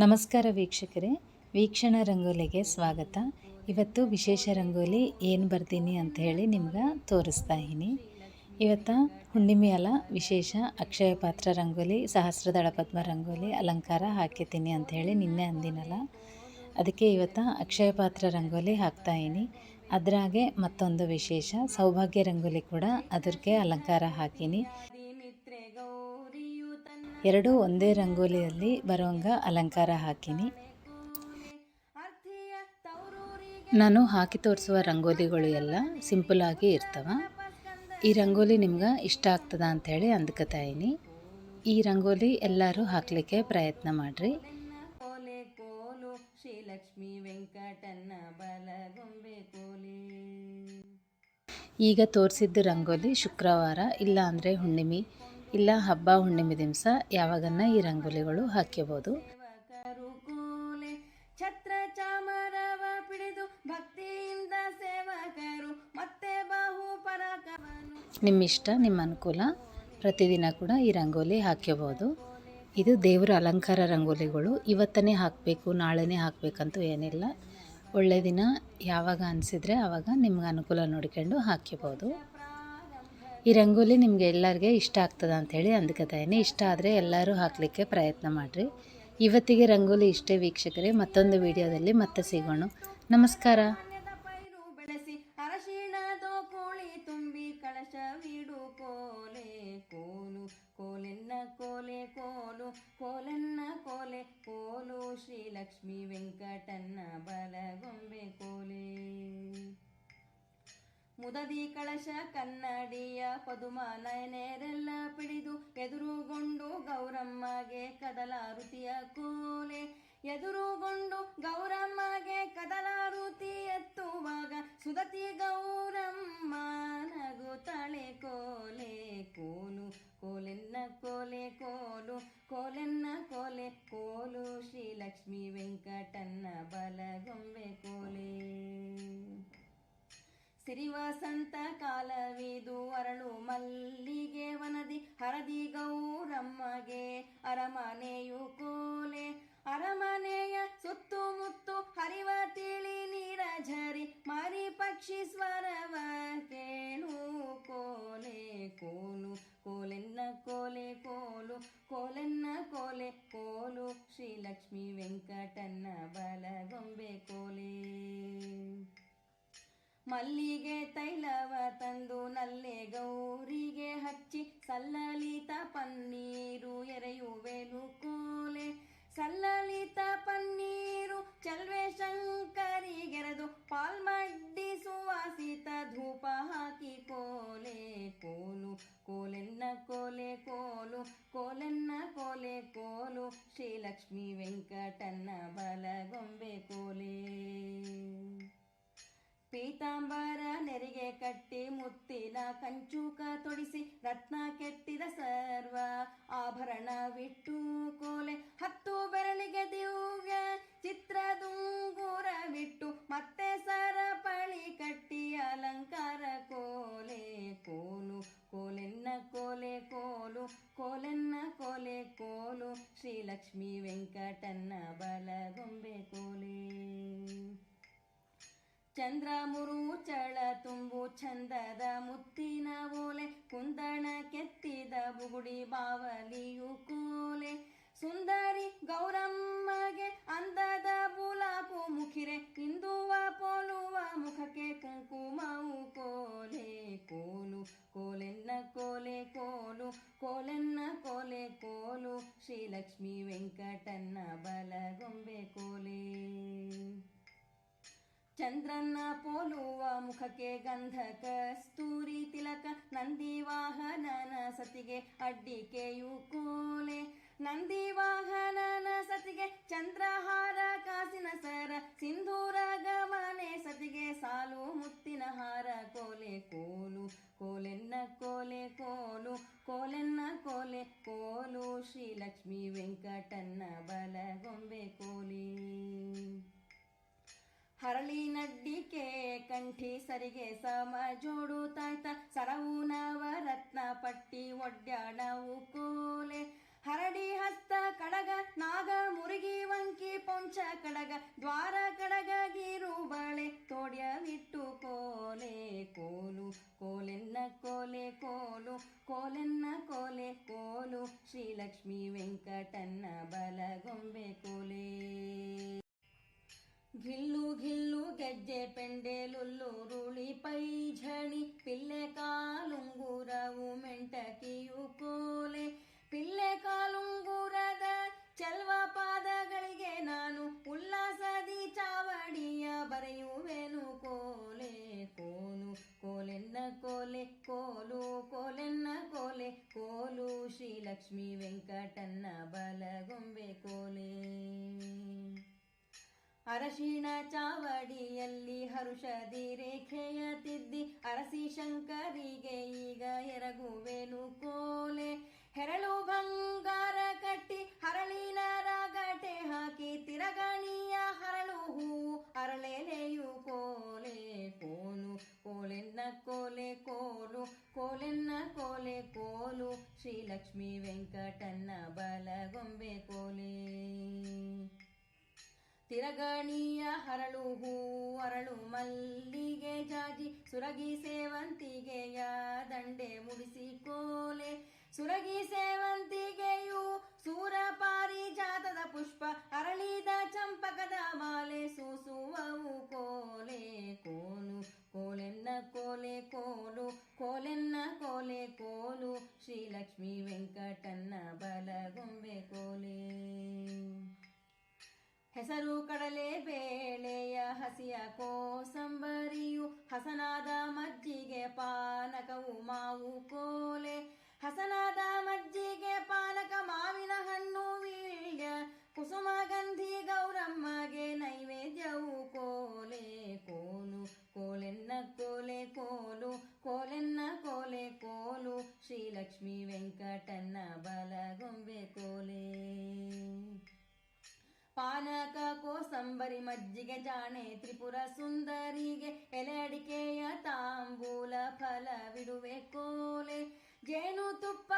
ನಮಸ್ಕಾರ ವೀಕ್ಷಕರೇ, ವೀಕ್ಷಣ ರಂಗೋಲಿಗೆ ಸ್ವಾಗತ. ಇವತ್ತು ವಿಶೇಷ ರಂಗೋಲಿ ಏನು ಬರ್ತೀನಿ ಅಂತ ಹೇಳಿ ನಿಮ್ಗೆ ತೋರಿಸ್ತಾ ಇದ್ದೀನಿ. ಇವತ್ತು ಹುಣ್ಣಿಮೆ ಅಲ್ಲ, ವಿಶೇಷ ಅಕ್ಷಯ ಪಾತ್ರ ರಂಗೋಲಿ, ಸಹಸ್ರದಳ ಪದ್ಮ ರಂಗೋಲಿ, ಅಲಂಕಾರ ಹಾಕಿದ್ದೀನಿ ಅಂತ ಹೇಳಿ ನಿನ್ನೆ ಅಂದಿನಲ್ಲ. ಅದಕ್ಕೆ ಇವತ್ತು ಅಕ್ಷಯ ಪಾತ್ರ ರಂಗೋಲಿ ಹಾಕ್ತಾ ಇದ್ದೀನಿ. ಅದರಾಗೆ ಮತ್ತೊಂದು ವಿಶೇಷ, ಸೌಭಾಗ್ಯ ರಂಗೋಲಿ ಕೂಡ ಅದಕ್ಕೆ ಅಲಂಕಾರ ಹಾಕೀನಿ. ಎರಡು ಒಂದೇ ರಂಗೋಲಿಯಲ್ಲಿ ಬರೋಂಗ ಅಲಂಕಾರ ಹಾಕಿನಿ. ನಾನು ಹಾಕಿ ತೋರಿಸುವ ರಂಗೋಲಿಗಳು ಎಲ್ಲ ಸಿಂಪಲ್ ಆಗಿ ಇರ್ತವ. ಈ ರಂಗೋಲಿ ನಿಮ್ಗೆ ಇಷ್ಟ ಆಗ್ತದ ಅಂಥೇಳಿ ಅಂದ್ಕೊತಾಯಿನಿ ಈ ರಂಗೋಲಿ ಎಲ್ಲರೂ ಹಾಕಲಿಕ್ಕೆ ಪ್ರಯತ್ನ ಮಾಡಿರಿ. ಈಗ ತೋರಿಸಿದ್ದು ರಂಗೋಲಿ ಶುಕ್ರವಾರ ಇಲ್ಲ ಅಂದರೆ ಹುಣ್ಣಿಮೆ. ಇಲ್ಲ ಹಬ್ಬ ಹುಣ್ಣಿಮೆ ದಿವಸ ಯಾವಾಗನ್ನ ಈ ರಂಗೋಲಿಗಳು ಹಾಕ್ಕೋಬೋದು ನಿಮ್ಮಿಷ್ಟ ಛತ್ರ ಚಾಮರವ ಪಿಡಿದು ಭಕ್ತಿಯಿಂದ ಸೇವಕರು ಮತ್ತೆ ಬಹು ಪರಾಕವನು. ನಿಮ್ಮ ಇಷ್ಟ ನಿಮ್ಮ ಅನುಕೂಲ ಪ್ರತಿದಿನ ಕೂಡ ಈ ರಂಗೋಲಿ ಹಾಕ್ಕೋಬೋದು ಇದು ದೇವರ ಅಲಂಕಾರ ರಂಗೋಲಿಗಳು ಇವತ್ತನೇ ಹಾಕಬೇಕು ನಾಳೆನೇ ಹಾಕಬೇಕಂತೂ ಏನಿಲ್ಲ. ಒಳ್ಳೆ ದಿನ ಯಾವಾಗ ಅನಿಸಿದರೆ ಆವಾಗ ನಿಮ್ಗೆ ಅನುಕೂಲ ನೋಡ್ಕೊಂಡು ಹಾಕ್ಕೋಬೋದು ಈ ರಂಗೋಲಿ ನಿಮಗೆ ಎಲ್ಲರಿಗೆ ಇಷ್ಟ ಆಗ್ತದ ಅಂಥೇಳಿ ಅಂದ್ಕೊತಾಯಿನಿ ಇಷ್ಟ ಆದರೆ ಎಲ್ಲರೂ ಹಾಕಲಿಕ್ಕೆ ಪ್ರಯತ್ನ ಮಾಡಿರಿ. ಇವತ್ತಿಗೆ ರಂಗೋಲಿ ಇಷ್ಟೇ ವೀಕ್ಷಕರೇ, ಮತ್ತೊಂದು ವಿಡಿಯೋದಲ್ಲಿ ಮತ್ತೆ ಸಿಗೋಣ. ನಮಸ್ಕಾರ. ಕೋಲೆ ಕೋಲು, ಕೋಲೆನ್ನ ಕೋಲೆ ಕೋಲು ಕೋಲೆ ಮುದದಿ ಕಳಶ ಕನ್ನಡಿಯ ಪದುಮ ನಯನೇರೆಲ್ಲ ಪಿಡಿದು ಎದುರುಗೊಂಡು ಗೌರಮ್ಮಗೆ ಕದಲಾರುತಿಯ ಕೋಲೆ. ಎದುರುಗೊಂಡು ಗೌರಮ್ಮಗೆ ಕದಲಾರುತಿ ಎತ್ತುವಾಗ ಸುಧತಿ ಗೌರಮ್ಮ ನಗು ಹರದಿ ಗೌರಮ್ಮಗೆ ಅರಮನೆಯು ಕೋಲೆ. ಅರಮನೆಯ ಸುತ್ತುಮುತ್ತು ಹರಿವ ತಿಳಿ ನೀರ ಝರಿ ಮರಿ ಪಕ್ಷಿ ಸ್ವರವ ಕೇಳು ಕೋಲೆ. ಕೋಲು, ಕೋಲೆನ್ನ ಕೋಲೆ, ಕೋಲು, ಕೋಲೆನ್ನ ಕೋಲೆ, ಕೋಲು. ಶ್ರೀಲಕ್ಷ್ಮಿ ವೆಂಕಟನ್ನ ಬಲಗೊಂಬೆ ಕೋಲೆ. ಮಲ್ಲಿಗೆ ತೈಲವ ತಂದು ನಲ್ಲೆ ಗೌರಿಗೆ ಹಚ್ಚಿ ಸಲ್ಲಲಿತ ಧೂಪ ಹಾಕಿ ಕೋಲೆ ಕೋಲು, ಕೋಲೆನ್ನ ಕೋಲೆ ಕೋಲು, ಕೋಲೆನ್ನ ಕೋಲೆ ಕೋಲು, ಶ್ರೀಲಕ್ಷ್ಮಿ ವೆಂಕಟನ್ನ ಬಲಗೊಂಬೆ ಕೋಲೆ. ಪೀತಾಂಬರ ನೆರಿಗೆ ಕಟ್ಟಿ ಮುತ್ತಿನ ಕಂಚೂಕ ತೊಡಿಸಿ ರತ್ನ ಕೆತ್ತಿದ ಸರ್ವ ಆಭರಣ ಬಿಟ್ಟು ಕೋಲೆ. ಹತ್ತು ಬೆರಳಿಗೆ ದಿವ್ಯ ಚಿತ್ರದುಂಗುರವಿಟ್ಟು ಮತ್ತೆ ಸರಪಳಿ ಶ್ರೀಲಕ್ಷ್ಮಿ ವೆಂಕಟನ್ನ ಬಲಗೊಂಬೆ ಕೋಲೆ. ಚಂದ್ರ ಮುರುಚಳ ತುಂಬು ಚಂದದ ಮುತ್ತಿನ ಓಲೆ, ಕುಂದಣ ಕೆತ್ತಿದ ಬುಗುಡಿ ಬಾವಲಿಯು ಕೋಲೆ. ಸುಂದರಿ ಗೌರಮ್ಮಗೆ ಅಂದದ ಬುಲಾಪು ಮುಖಿರೆ, ಕಿಂದುವ ಪೋಲುವ ಮುಖಕ್ಕೆ ಕುಂಕುಮವು ಕೋಲೆ. ಕೋಲು, ಕೋಲೆನ್ನ ಕೋಲೆ, ಕೋಲು, ಕೋಲೆನ್ನ ಕೋಲೆ, ಕೋಲು. ಶ್ರೀಲಕ್ಷ್ಮಿ ಚಂದ್ರನ ಪೋಲುವ ಮುಖಕ್ಕೆ ಗಂಧ ಕಸ್ತೂರಿ ತಿಲಕ ನಂದಿ ವಾಹನನ ಸತಿಗೆ ಅಡ್ಡಿಕೆಯು ಕೋಲೆ. ನಂದಿ ವಾಹನನ ಸತಿಗೆ ಚಂದ್ರಹಾರ, ಕಾಸಿನ ನಡ್ಡಿಕೆ ಕಂಠಿ ಸರಿಗೆ ಸಮ ಜೋಡು ತಾಯ್ತ. ಸರವು ನವರತ್ನ ಪಟ್ಟಿ ಒಡ್ಯಾಣವು ಕೋಲೆ. ಹರಡಿ ಹಸ್ತ ಕಡಗ, ನಾಗ ಮುರುಗಿ ವಂಕಿ ಪೊಂಚ ಕಡಗ. ದ್ವಾರ ಕಡಗ ಗೀರು ಬಳೆ ತೋಡ್ಯವಿಟ್ಟು ಕೋಲೆ. ಕೋಲು, ಕೋಲೆನ್ನ ಕೋಲೆ, ಕೋಲು, ಕೋಲೆನ್ನ ಕೋಲೆ, ಕೋಲು. ಶ್ರೀಲಕ್ಷ್ಮಿ ವೆಂಕಟನ್ನ ಬಲಗೊಂಬೆ ಘಿಲ್ಲು ಗೆಜ್ಜೆ ಪೆಂಡೆ ಲುಲ್ಲು ರೂಳಿ ಪೈಝಣಿ ಪಿಲ್ಲೆ ಕಾಲುಂಗುರವು ಮೆಂಟಕಿಯು ಕೋಲೆ ಪಿಲ್ಲೆ ಕಾಲುಂಗುರದ ಚಲ್ವ ಪಾದಗಳಿಗೆ ನಾನು ಉಲ್ಲಾಸದಿ ಚಾವಡಿಯ ಬರೆಯುವೆನು ಕೋಲೆ ಕೋಲು ಕೋಲೆನ್ನ ಕೋಲೆ ಕೋಲು ಕೋಲೆನ್ನ ಕೋಲೆ ಕೋಲು ಶ್ರೀಲಕ್ಷ್ಮಿ ವೆಂಕಟನ್ನ ಬಲಗೊಂಬೆ ಅರಶಿಣ ಚಾವಡಿಯಲ್ಲಿ ಹರುಷದಿ ರೇಖೆಯ ತಿದ್ದಿ ಅರಸಿ ಶಂಕರಿಗೆ ಈಗ ಎರಗುವೆನು ಕೋಲೆ. ಹೆರಳು ಬಂಗಾರ ಕಟ್ಟಿ ಹರಳಿನ ರಾಗಟೆ ಹಾಕಿ ತಿರಗಣಿಯ ಹರಳು ಹೂವು ಅರಳೆಲೆಯು ಕೋಲೆ ಕೋಲು. ಕೋಲೆನ್ನ ಕೋಲೆ ಕೋಲು, ಕೋಲೆನ್ನ ಕೋಲೆ ಕೋಲು. ಶ್ರೀಲಕ್ಷ್ಮಿ ವೆಂಕಟನ್ನ ಬಲಗೊಂಬೆ ಕೋಲೆ ತಿರಗಣಿಯ ಹರಳು ಹೂ, ಅರಳು ಮಲ್ಲಿಗೆ ಜಾಜಿ. ಸುರಗಿ ಸೇವಂತಿಗೆಯ ದಂಡೆ ಮುಡಿಸಿ ಕೋಲೆ. ಸುರಗಿ ಸೇವಂತಿಗೆಯು ಸೂರ ಪಾರಿಜಾತದ ಪುಷ್ಪ, ಅರಳಿದ ಚಂಪಕದ ಮಾಲೆ ಸೂಸುವವು ಕೋಲೆ. ಕೋಲು, ಕೋಲೆನ್ನ ಕೋಲೆ, ಕೋಲು, ಕೋಲೆನ್ನ ಕೋಲೆ, ಕೋಲು. ಶ್ರೀಲಕ್ಷ್ಮಿ ವೆಂಕಟನ್ನ ಬಲಗೊಂಬೆ ಕೋಲೆ. ಹೆಸರು ಕಡಲೆ ಬೇಳೆಯ ಹಸಿಯ ಕೋಸಂಬರಿಯು ಹಸನಾದ ಮಜ್ಜಿಗೆ ಪಾನಕವು ಮಾವು ಕೋಲೆ. ಹಸನಾದ ಮಜ್ಜಿಗೆ ಪಾನಕ ಮಾವಿನ ಹಣ್ಣು ವೀಳ್ಯ. ಕುಸುಮ ಗಂಧಿ ಗೌರಮ್ಮಗೆ ನೈವೇದ್ಯವು ಕೋಲೆ. ಕೋಲು, ಕೋಲೆನ್ನ ಕೋಲೆ, ಕೋಲು, ಕೋಲೆನ್ನ ಕೋಲೆ, ಕೋಲು. ಶ್ರೀಲಕ್ಷ್ಮಿ ವೆಂಕಟನ್ನ ಬಲಗೊಂಬೆ ಕೋಲೆ. ಪಾನಕ ಕೋಸಂಬರಿ ಮಜ್ಜಿಗೆ ಜಾಣೆ ತ್ರಿಪುರ ಸುಂದರಿಗೆ ಎಲೆ ಅಡಿಕೆಯ ತಾಂಬೂಲ ಫಲವಿಡುವೆ ಕೋಲೆ ಜೇನು ತುಪ್ಪ